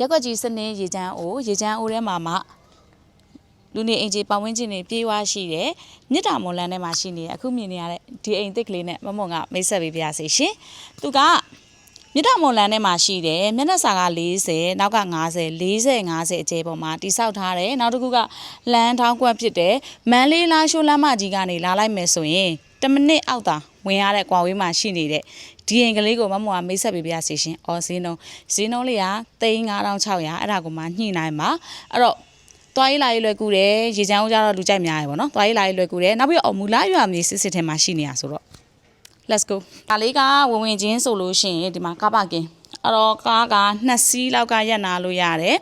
ရက်ကွက်ကြီးစနစ်ရေချမ်းအိုးရေချမ်းအိုးထဲမှာမှလူနေအိမ်ကြီးပတ်ဝန်းကျင်တွေပြေးွားရှိတယ်မြစ်တာမွန်လန်းထဲမှာရှိနေတယ်အခုမြင်နေရတဲ့ဒီအိမ်သစ်ကလေးနဲ့မမုံကမိတ်ဆက်ပေးပါရစေရှင်သူကမြစ်တာမွန်လန်းထဲမှာရှိတယ်မျက်နှာစာက40နောက်က50 40 50အကျဲပေါ်မှာတိဆောက်ထားတယ်နောက်တစ်ခုကလမ်းထောင်းကွက်ဖြစ်တယ်မန်းလေးလားရှိုးလမ်းမကြီးကနေလာလိုက်မယ်ဆိုရင်10မိနစ်အောက်သာ ဝင်ရတဲ့ကွာဝေးမှာရှိနေတဲ့ဒီအိမ်ကလေးကိုမမုံကမိတ်ဆက်ပေးပါရစေရှင်အော်ဈေးနှုန်းဈေးနှုန်းလေးက3500အဲ့ဒါကိုမှညှိနိုင်ပါအဲ့တော့သွားရေးလာရေးလွယ်ကူတယ်ရေချမ်းဦးကြတော့လူကြိုက်များတယ်ပေါ့နော်သွားရေးလာရေးလွယ်ကူတယ်နောက်ပြီးတော့အမူလာရွာမြေစစ်စစ်ထဲမှာရှိနေတာဆိုတော့ let's go ဒါလေးကဝင်ဝင်ချင်းဆိုလို့ရှိရင်ဒီမှာကားပါကင်အဲ့တော့ကားကနှစ်စီးလောက်ကရက်နာလို့ရတယ်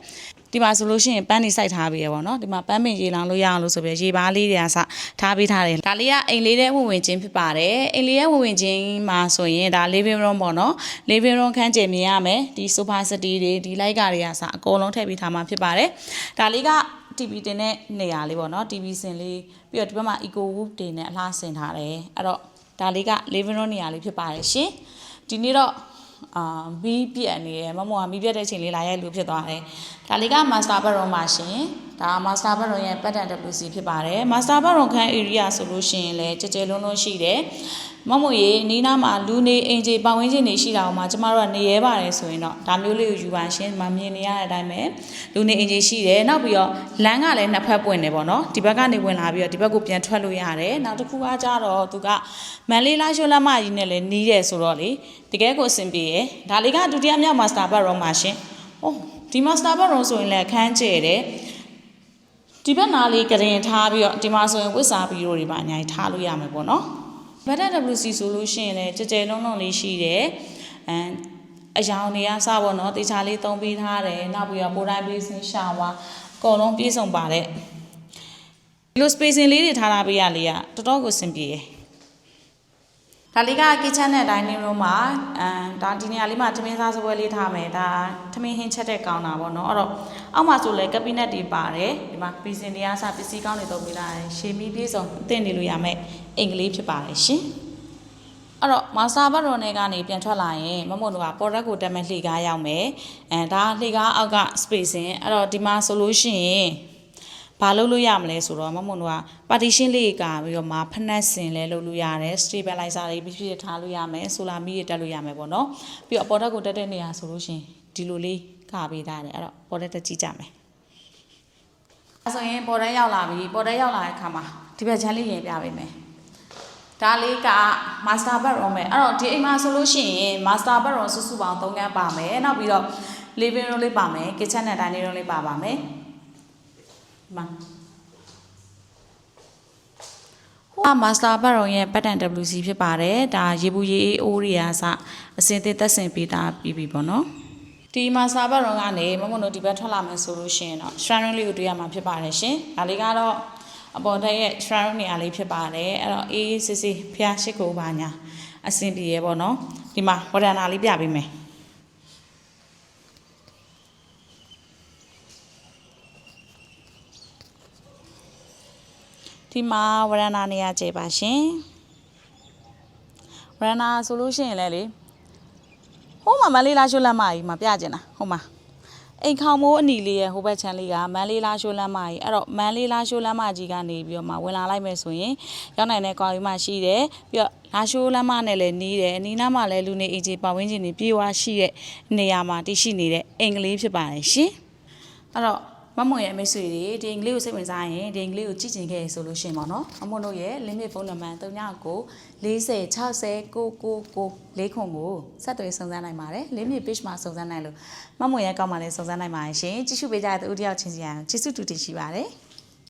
ဒီမှာဆိုလို့ရှိရင်ပန်းနေစိုက်ထားပြီးရပေါ့နော်ဒီမှာပန်းပင်ရေလောင်လို့ရအောင်လို့ဆိုပြီးရေပါးလေးတွေကစထားပေးထားတယ်ဒါလေးကအိမ်လေးတဲ့ဝင်ဝင်ချင်းဖြစ်ပါတယ်အိမ်လေးရဲ့ဝင်ဝင်ချင်းမှာဆိုရင်ဒါ living room ပေါ့နော် living room ခန်းကျင်မြင်ရမယ်ဒီ sofa set တွေဒီလိုက်ကာတွေကစအကုန်လုံးထည့်ပေးထားမှာဖြစ်ပါတယ်ဒါလေးက TV တင်တဲ့နေရာလေးပေါ့နော် TV စင်လေးပြီးတော့ဒီဘက်မှာ eco wood တင်နဲ့အလှဆင်ထားတယ်အဲ့တော့ဒါလေးက living room နေရာလေးဖြစ်ပါတယ်ရှင်ဒီနေ့တော့ အာမီးပြက်နေရမမောကမီးပြက်တဲ့အချိန်လေးလာရဲ့လူဖြစ်သွားတယ်ဒါလေးက master bedroom ပါရှင်ဒါ master bedroom ရဲ့ pattern WC ဖြစ်ပါတယ် master bedroom ခန်း area ဆိုလို့ရှိရင်လည်းကြဲကြဲလုံးလုံးရှိတယ်မမရေနီးနားမှာလူနေအင်ဂျီပတ်ဝန်းကျင်နေရှိတာအောင်မှာကျမတို့ကနေရဲပါတယ်ဆိုရင်တော့ဒါမျိုးလေးကိုယူပါရှင်မမြင်နေရတဲ့အတိုင်းပဲလူနေအင်ဂျီရှိတယ်နောက်ပြီးတော့လမ်းကလည်းနှစ်ဖက်ပွင့်တယ်ပေါ့နော်ဒီဘက်ကနေဝင်လာပြီးတော့ဒီဘက်ကိုပြန်ထွက်လို့ရတယ်နောက်တစ်ခုကကြတော့သူကမန်လေးလာရှိုးလမ်းမကြီးနဲ့လည်းနီးတယ်ဆိုတော့လေတကယ်ကိုအဆင်ပြေရယ်ဒါလေးကဒုတိယမြောက် master bedroom ပါရှင်ဟိုဒီ master bedroom ဆိုရင်လည်းအခန်းကျဲတယ် ဒီဘက်နားလေးကရင်ထားပြီးတော့ဒီမှာဆိုရင်ဝစ်စာပြီးတော့ဒီမှာအများကြီးထားလို့ရမယ်ပေါ့နော်ဘတ်တက် WC ဆိုလို့ရှိရင်လည်းကြဲကြဲလုံးလုံးလေးရှိတယ်အမ်အယောင်တွေကစပါတော့တေချာလေးသုံးပေးထားတယ်နောက်ပြီးတော့ပိုတိုင်းပေးစင်းရှာဝါအကုန်လုံးပြည့်စုံပါတယ်ဒီလို spacing လေးတွေထားထားပေးရလေးကတော်တော်ကိုအဆင်ပြေတယ် ဒါလေးက kitchen နဲ့ dining room မှာအမ်ဒါဒီနေရာလေးမှာထမင်းစားစပွဲလေးထားမယ်ဒါထမင်းဟင်းချက်တဲ့ကောင်းတာပေါ့နော်အဲ့တော့အောက်မှာဆိုလဲ cabinet တွေပါတယ်ဒီမှာ pizzen တွေကစပစ္စည်းကောင်းတွေသုံးပေးလာတယ်ရှေမီပြေဆုံးအသင့်နေလို့ရမယ်အင်္ဂလိပ်ဖြစ်ပါတယ်ရှင်အဲ့တော့မာစာဘတ်ရော်နယ်ကနေပြန်ထွက်လာရင်မမုံတို့က product ကိုတက်မဲ့လှေကားရောက်မယ်အဲဒါလှေကားအောက်က spacing အဲ့တော့ဒီမှာဆိုလို့ရှိရင် ဘာလုပ်လို့ရမလဲဆိုတော့မမုံတို့က partition လေးကပြီးတော့မာဖက်နှက်စင်လဲလုပ်လို့ရတယ် stabilizer တွေပြည့်ပြည့်ထားလို့ရမယ် solar မီးတွေတက်လို့ရမယ်ပေါ့နော်ပြီးတော့ product ကိုတက်တဲ့နေရာဆိုလို့ရှိရင်ဒီလိုလေးကပေးထားတယ်အဲ့တော့ product တက်ကြည့်ကြမယ်အဲဆိုရင် product ရောက်လာပြီ product ရောက်လာတဲ့အခါမှာဒီဘက်ချမ်းလေးရင်ပြပေးမယ်ဒါလေးက master bedroom ပဲအဲ့တော့ဒီအိမ်မှာဆိုလို့ရှိရင် master bedroom စုစုပေါင်း3ခန်းပါမယ်နောက်ပြီးတော့ living room လေးပါမယ် kitchen နဲ့ dining room လေးပါပါမယ်ဒီ မှာဟိုက master bedroom ရဲ့ pattern WC ဖြစ်ပါတယ်ဒါရေဘူးရေအေးအိုးတွေအားစအစင်သစ်သက်ဆင်ပေးတာပြီးပြီပေါ့နော်ဒီမှာစာပတ်ရုံကနေမမတို့ဒီဘက်ထွက်လာမယ်ဆိုလို့ရှိရင်တော့ shrine room လေးကိုတွေ့ရမှာဖြစ်ပါတယ်ရှင်ဒါလေးကတော့အပေါ်ထက်ရဲ့ shrine room နေရာလေးဖြစ်ပါတယ်အဲ့တော့အေးအေးစစ်စစ်ဖျားရှိကိုပါညာအဆင်ပြေရပေါ့နော်ဒီမှာဝရဏာလေးပြပေးမယ် ဒီမှာဝရဏာနေရာကျေပါရှင်ဝရဏာဆိုလို့ရှိရင်လည်းလေဟိုးမှာမလေးလားရှိုးလမ်းမကြီးမှာပြကျင်တာဟိုမှာအိမ်ခေါင်မိုးအနီလေးရဲ့ဟိုဘက်ချမ်းလေးကမန်းလေးလားရှိုးလမ်းမကြီးအဲ့တော့မန်းလေးလားရှိုးလမ်းမကြီးကနေပြီးတော့မှဝင်လာလိုက်မယ်ဆိုရင်ရောက်နိုင်တဲ့ကွာကြီးမှရှိတယ်ပြီးတော့လာရှိုးလမ်းမနဲ့လည်းနီးတယ်အနီးနားမှာလည်းလူနေအေဂျီပတ်ဝန်းကျင်တွေပြေးွားရှိတဲ့နေရာမှာတည်ရှိနေတဲ့အင်္ဂလိပ်ဖြစ်ပါတယ်ရှင်အဲ့တော့ မမွန်ရဲ့အမိတ်ဆွေတွေဒီအင်္ဂလိပ်ကိုစိတ်ဝင်စားရင်ဒီအင်္ဂလိပ်ကိုကြည့်ကျင်ခဲ့ရဆိုလို့ရှိရင်ပေါ့နော်မမွန်တို့ရဲ့ limit phone number 39ကို40 60 999လေးခွန်ကိုဆက်သွယ်စုံစမ်းနိုင်ပါတယ် limit page မှာစုံစမ်းနိုင်လို့မမွန်ရဲ့အကောင့်မှာလည်းစုံစမ်းနိုင်ပါတယ်ရှင်ကြည့်ရှုပေးကြတဲ့ဦးတယောက်ချင်းစီအောင်ကျေးဇူးတူတင်ရှိပါတယ်